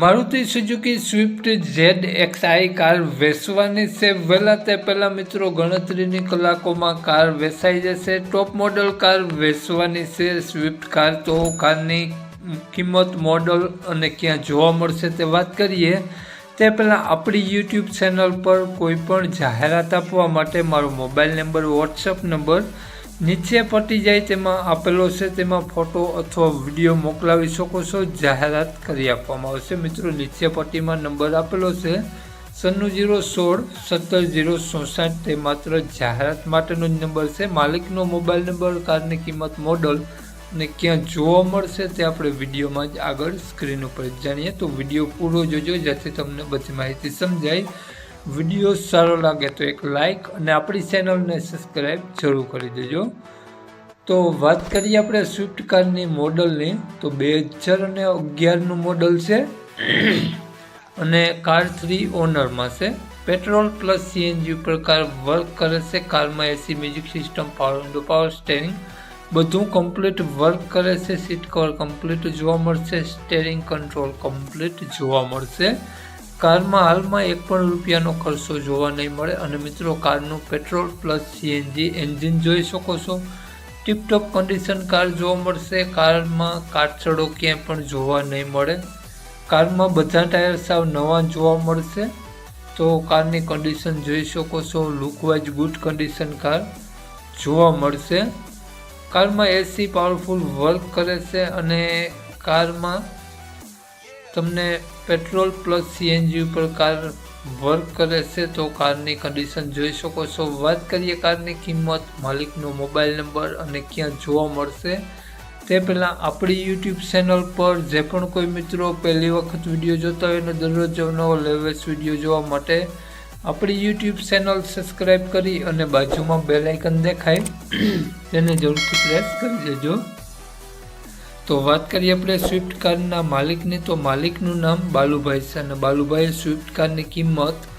Maruti Suzuki Swift Z X I car વેચવાની છે. વહેલા તે પહેલાં મિત્રો ગણતરીની કલાકોમાં કાર વેચાઈ જશે. ટોપ મોડલ કાર વેચવાની છે. સ્વિફ્ટ કાર તો કારની કિંમત મોડલ અને ક્યાં જોવા મળશે તે વાત કરીએ. તે પહેલાં આપણી યુટ્યુબ ચેનલ પર કોઈ પણ જાહેરાત આપવા માટે મારો મોબાઈલ નંબર વોટ્સઅપ નંબર નીચે પટી જાય તેમાં આપેલો છે, તેમાં ફોટો અથવા વીડિયો મોકલાવી શકો છો, જાહેરાત કરી આપવામાં આવશે. મિત્રો, નીચે પટ્ટીમાં નંબર આપેલો છે સન્નું જીરો સોળ સત્તર જીરો ચોસાઠ તે માત્ર જાહેરાત માટેનો જ નંબર છે. માલિકનો મોબાઈલ નંબર, કારની કિંમત, મોડલ અને ક્યાં જોવા મળશે તે આપણે વિડીયોમાં જ આગળ સ્ક્રીન ઉપર જાણીએ. તો વીડિયો પૂરો જોજો, જેથી તમને બધી માહિતી સમજાય. વીડિયો સારો લાગે તો એક લાઈક અને આપણી ચેનલને સબસ્ક્રાઈબ જરૂર કરી દેજો. તો વાત કરીએ આપણે સ્વિફ્ટ કારની મોડલની, તો બે હજાર અને અગિયારનું મોડલ છે. અને કાર થ્રી ઓનરમાં છે. પેટ્રોલ પ્લસ સીએનજી ઉપર કાર વર્ક કરે છે. કારમાં AC music system power window power steering બધું કમ્પ્લીટ વર્ક કરે છે. સીટ કવર કમ્પ્લીટ જોવા મળશે. સ્ટેરિંગ કંટ્રોલ કમ્પ્લીટ જોવા મળશે. કારમાં હાલમાં એક પણ રૂપિયાનો ખર્ચો જોવા નહીં મળે અને મિત્રો, કારનું પેટ્રોલ પ્લસ સીએનજી એન્જિન જોઈ શકો છો. ટીપટોપ કન્ડિશન કાર જોવા મળશે. કારમાં કાચડો ક્યાંય પણ જોવા નહીં મળે. કારમાં બધા ટાયર સાવ નવા જોવા મળશે. તો કારની કન્ડિશન જોઈ શકો છો. લુકવાઇઝ ગુડ કન્ડિશન કાર જોવા મળશે. કારમાં એસી પાવરફુલ વર્ક કરે છે અને કારમાં તમને પેટ્રોલ પ્લસ સીએનજી ઉપર કાર વર્ક કરે છે તો કારની કન્ડિશન જોઈ શકો છો. વાત કરીએ કારની કિંમત માલિકનો મોબાઈલ નંબર અને ક્યાં જોવા મળશે. તે પહેલાં આપણી યુટ્યુબ ચેનલ પર જે પણ કોઈ મિત્રો પહેલી વખત વીડિયો જોતા હોય અને દરરોજ નવો લેવેસ્ટ વીડિયો જોવા માટે આપણી યુટ્યુબ ચેનલ સબસ્ક્રાઈબ કરી અને બાજુમાં બેલ આઇકન દેખાય. તેને જરૂરથી પ્રેસ કરી દેજો તો વાત કરીએ આપણે સ્વિફ્ટ કારના માલિકની. તો માલિકનું નામ બાલુભાઈ છે અને બાલુભાઈએ સ્વિફ્ટ કારની કિંમત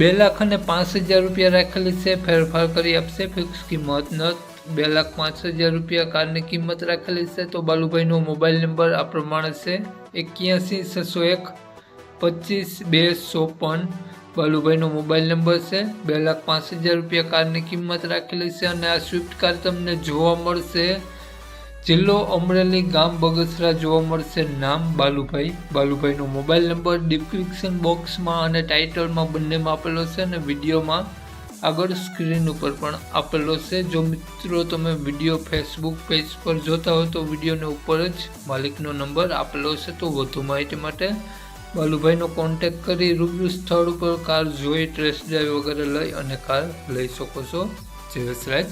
બે લાખ અને પાંચ હજાર રૂપિયા રાખેલી છે. ફેરફાર કરી આપશે. ફિક્સ કિંમત ન બે લાખ પાંચ હજાર રૂપિયા કારની કિંમત રાખેલી છે. તો બાલુભાઈનો મોબાઈલ નંબર આ પ્રમાણે છે. એક્યાસી છસો એક પચીસ બે ચોપન બાલુભાઈનો મોબાઈલ નંબર છે. બે લાખ પાંચ હજાર રૂપિયા કારની કિંમત રાખેલી છે અને આ સ્વિફ્ટ કાર તમને જોવા મળશે. જિલ્લો અમરેલી ગામ બગસરા જોવા મળશે નામ બાલુભાઈ. બાલુભાઈનો મોબાઈલ નંબર ડિસ્ક્રિપ્શન બોક્સમાં અને ટાઇટલમાં બંનેમાં આપેલો છે અને વિડીયોમાં આગળ સ્ક્રીન ઉપર પણ આપેલો છે. જો મિત્રો તમે વીડિયો ફેસબુક પેજ પર જોતા હો તો વિડીયોને ઉપર જ માલિકનો નંબર આપેલો છે તો વધુ માહિતી માટે બાલુભાઈનો કોન્ટેક કરી રૂબરૂ સ્થળ ઉપર કાર જોઈ ટ્રેસ ડ્રાઈવ વગેરે લઈ અને કાર લઈ શકો છો. જય વસરાજ